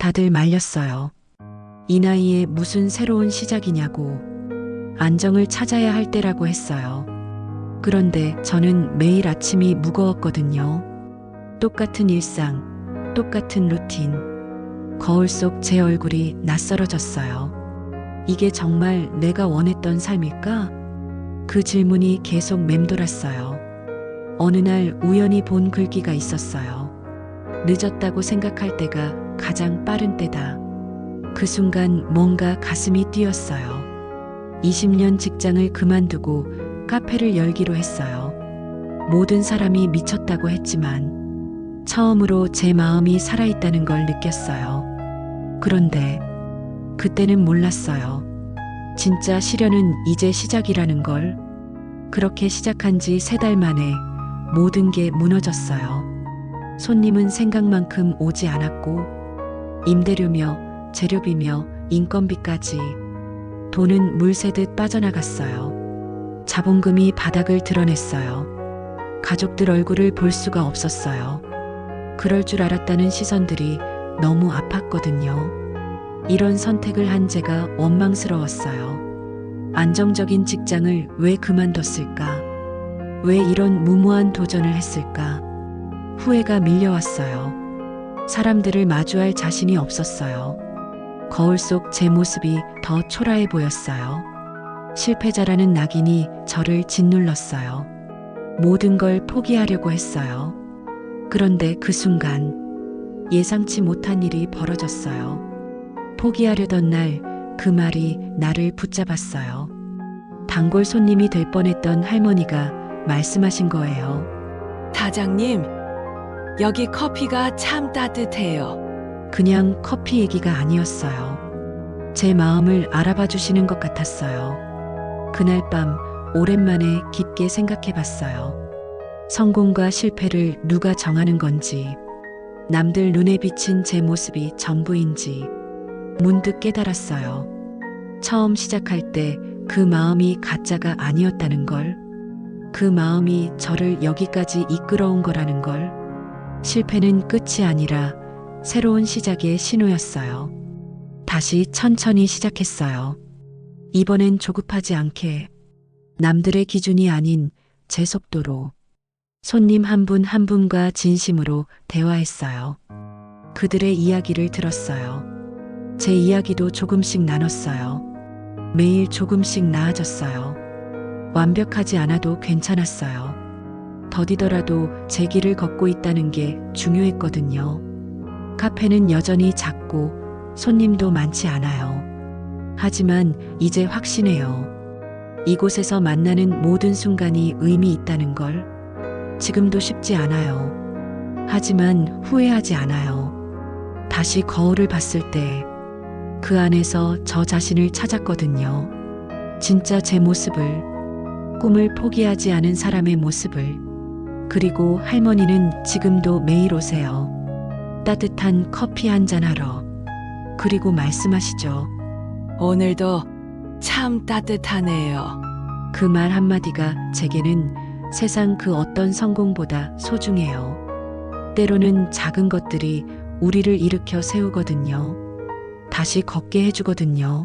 다들 말렸어요. 이 나이에 무슨 새로운 시작이냐고 안정을 찾아야 할 때라고 했어요. 그런데 저는 매일 아침이 무거웠거든요. 똑같은 일상, 똑같은 루틴. 거울 속 제 얼굴이 낯설어졌어요. 이게 정말 내가 원했던 삶일까? 그 질문이 계속 맴돌았어요. 어느 날 우연히 본 글귀가 있었어요. 늦었다고 생각할 때가 가장 빠른 때다. 그 순간 뭔가 가슴이 뛰었어요. 20년 직장을 그만두고 카페를 열기로 했어요. 모든 사람이 미쳤다고 했지만 처음으로 제 마음이 살아있다는 걸 느꼈어요. 그런데 그때는 몰랐어요. 진짜 시련은 이제 시작이라는 걸. 그렇게 시작한 지 세 달 만에 모든 게 무너졌어요. 손님은 생각만큼 오지 않았고, 임대료며 재료비며 인건비까지 돈은 물 새듯 빠져나갔어요. 자본금이 바닥을 드러냈어요. 가족들 얼굴을 볼 수가 없었어요. 그럴 줄 알았다는 시선들이 너무 아팠거든요. 이런 선택을 한 제가 원망스러웠어요. 안정적인 직장을 왜 그만뒀을까? 왜 이런 무모한 도전을 했을까? 후회가 밀려왔어요. 사람들을 마주할 자신이 없었어요. 거울 속 제 모습이 더 초라해 보였어요. 실패자라는 낙인이 저를 짓눌렀어요. 모든 걸 포기하려고 했어요. 그런데 그 순간 예상치 못한 일이 벌어졌어요. 포기하려던 날 그 말이 나를 붙잡았어요. 단골 손님이 될 뻔했던 할머니가 말씀하신 거예요. 사장님, 여기 커피가 참 따뜻해요. 그냥 커피 얘기가 아니었어요. 제 마음을 알아봐 주시는 것 같았어요. 그날 밤 오랜만에 깊게 생각해 봤어요. 성공과 실패를 누가 정하는 건지, 남들 눈에 비친 제 모습이 전부인지, 문득 깨달았어요. 처음 시작할 때 그 마음이 가짜가 아니었다는 걸, 그 마음이 저를 여기까지 이끌어온 거라는 걸, 실패는 끝이 아니라 새로운 시작의 신호였어요. 다시 천천히 시작했어요. 이번엔 조급하지 않게 남들의 기준이 아닌 제 속도로 손님 한분한 분과 진심으로 대화했어요. 그들의 이야기를 들었어요. 제 이야기도 조금씩 나눴어요. 매일 조금씩 나아졌어요. 완벽하지 않아도 괜찮았어요. 더디더라도 제 길을 걷고 있다는 게 중요했거든요. 카페는 여전히 작고 손님도 많지 않아요. 하지만 이제 확신해요. 이곳에서 만나는 모든 순간이 의미 있다는 걸. 지금도 쉽지 않아요. 하지만 후회하지 않아요. 다시 거울을 봤을 때 그 안에서 저 자신을 찾았거든요. 진짜 제 모습을, 꿈을 포기하지 않은 사람의 모습을. 그리고 할머니는 지금도 매일 오세요. 따뜻한 커피 한잔 하러. 그리고 말씀하시죠. 오늘도 참 따뜻하네요. 그 말 한마디가 제게는 세상 그 어떤 성공보다 소중해요. 때로는 작은 것들이 우리를 일으켜 세우거든요. 다시 걷게 해주거든요.